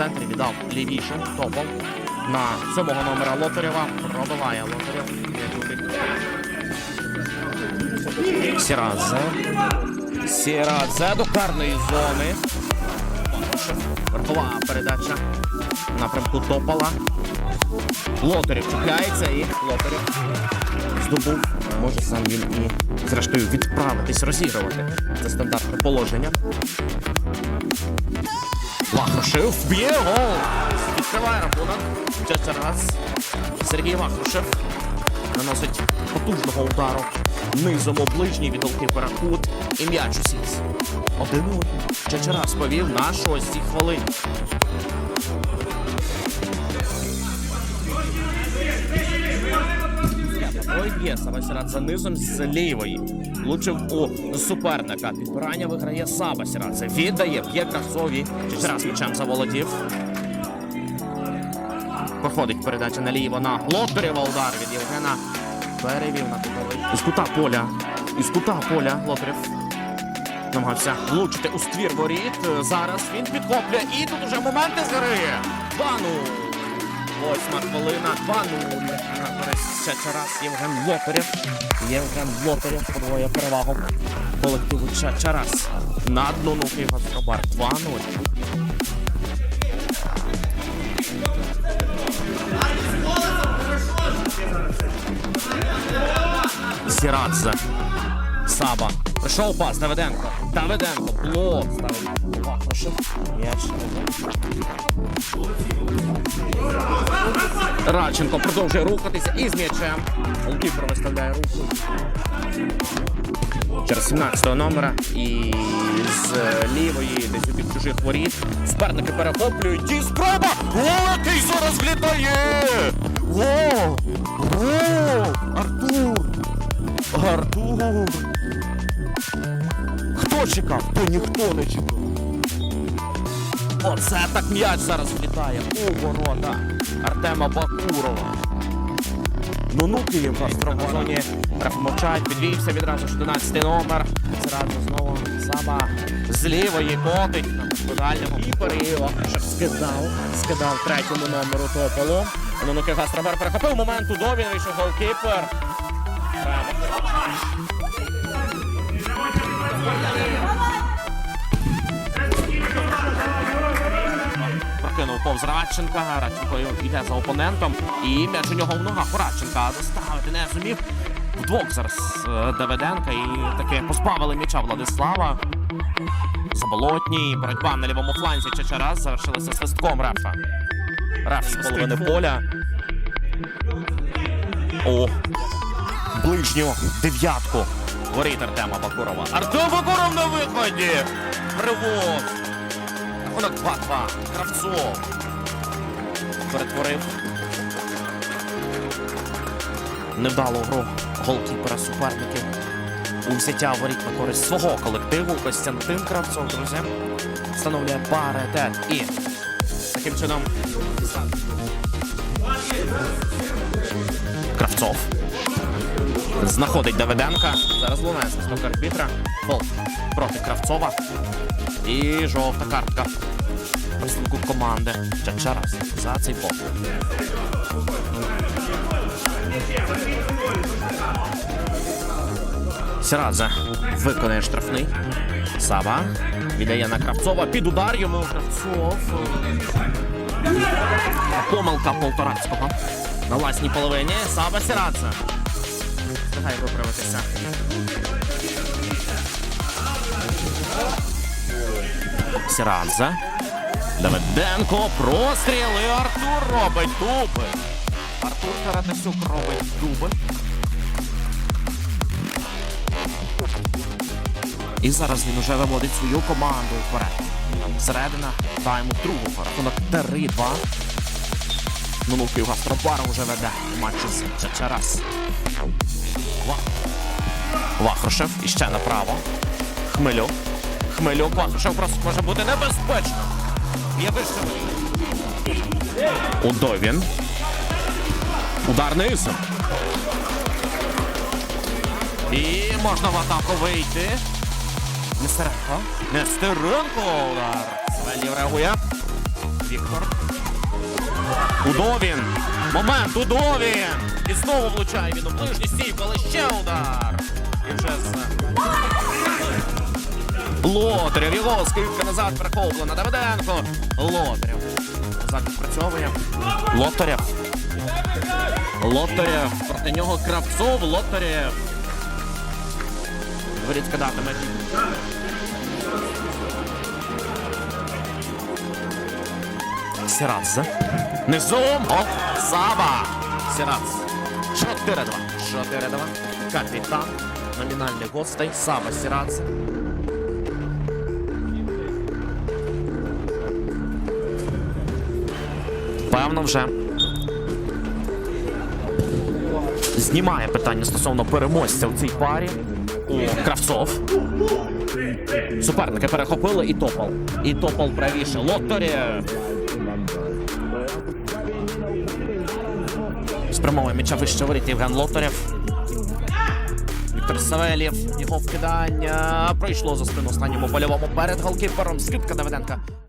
центрі віддав лівіше. Топов на самого номера Лотарєва. Пробиває Лотарєв. Сірадзе. Сірадзе до карної зони. Верхова передача напрямку Топола. Лотарєв чіпляється і Лотарєв здобув. Може сам він і зрештою відправитись розігрувати. Це стандартне положення. Вахрушев б'є гол. Відкриває рахунок. Ще раз. Сергій Вахрушев наносить потужного удару низом оближній від голкіпера і м'яч у сіс. Один. Ще раз повів на шостій хвилині. Ой, є Сабасірат за низом з лівої. Влучив у суперника. Підбирання виграє Сабасірат. Це віддає, б'є Кравцові. Ще раз м'ячем заволодів. Проходить передача наліво на Лотарєва удар від Євгена. Перевів на кутовий. Із кута поля. Із кута поля Лотарєв. Намагався влучити у ствір воріт. Зараз він підхоплює. І тут уже моменти з гри. 2-0. Восьма хвилина, 2-0. Ще раз Євген Лотарєв. Євген Лотарєв подвоє перевагу колективу Чачарас. На дну ну Києва Скобар 2-0. Зірадзе. Саба. Прийшов пас, Давиденко. Давиденко. Блок. Радченко продовжує рухатися і з м'ячем. Голкіпер виставляє руку. Через 17-го номера і з лівої, десь бік чужих воріт. Суперники перехоплюють. І спроба! О, який зараз влітає! О! О! Артур! Артур! Хто чекав? То ніхто не чекав. Оце так м'яч зараз влітає у ворота Артема Бакурова. Ну ну Київ в зоні мовчать, підвівся відразу ж 11 номер. Зразу знову Саба з лівої котить на госпітальному. І переїв, скидав, скидав третьому номеру Тополу. Ну ну Гастробер перехопив момент у довін, вийшов голкіпер. Прокинув повз Радченка. Радченко йде за опонентом. І м'яч у нього в ногах Радченка. Доставити не зумів. Вдвох зараз е, Давиденка. І таки позбавили м'яча Владислава. Заболотній. Боротьба на лівому фланзі Чечераз завершилася свистком рефа. Реф з половини поля. О, ближню дев'ятку. Воріт Артема Бакурова. Артем Бакуров на виході. Привод. Рахунок 2-2. Кравцов. Перетворив. Невдалу гру голкіпера суперників. У взяття воріт на користь свого колективу. Костянтин Кравцов, друзі. Встановлює паритет. І таким чином. Кравцов. Знаходить Давиденка. Зараз лунає свисток арбітра. Фол проти Кравцова. І жовта картка. Представнику команди. Чачарас за цей фол. Сірадзе виконує штрафний. Саба віддає на Кравцова. Під удар йому Кравцов. Помилка Полторацького. На власній половині. Саба Сірадзе. Нехай виправитися. Сірадзе. Давиденко. Простріл. І Артур робить дубль. Артур Таратасюк робить дубль. І зараз він уже виводить свою команду вперед. Середина тайму другого. Рахунок 3-2. Минулки Гастробар уже веде матчі з Чачарас. Ва- Вахрушев іще направо. Хмелюк. Хмелюк. Вахрушев просто може бути небезпечно. Є вищим. Удовін. Удар низом. І можна в атаку вийти. Нестеренко. Нестеренко. Удар. Свелів реагує. Віктор. Удовін. Момент, Удовін. І знову влучає він у ближню стійку, але ще удар. І вже з... Лотарєв, його скидка назад перехоплена. Давиденко. Лотарєв. Назад відпрацьовує. Лотарєв. Лотарєв. Проти нього Кравцов. Лотарєв. Дворіт скидатиме. Сірадзе. Низом. О, Саба. Сірадзе. 4-2. 4-2. Капітан. Номінальний гостей. Саба Сірадзе. Певно вже. Знімає питання стосовно переможця в цій парі. Кравцов. Суперники перехопили і топал. І топал правіше. Лотарі. Спрямовує м'яча вище воріт Євген Лотарєв. Віктор Савельєв. Його вкидання. Пройшло за спину останньому польовому перед голкіпером. Скидка Давиденка.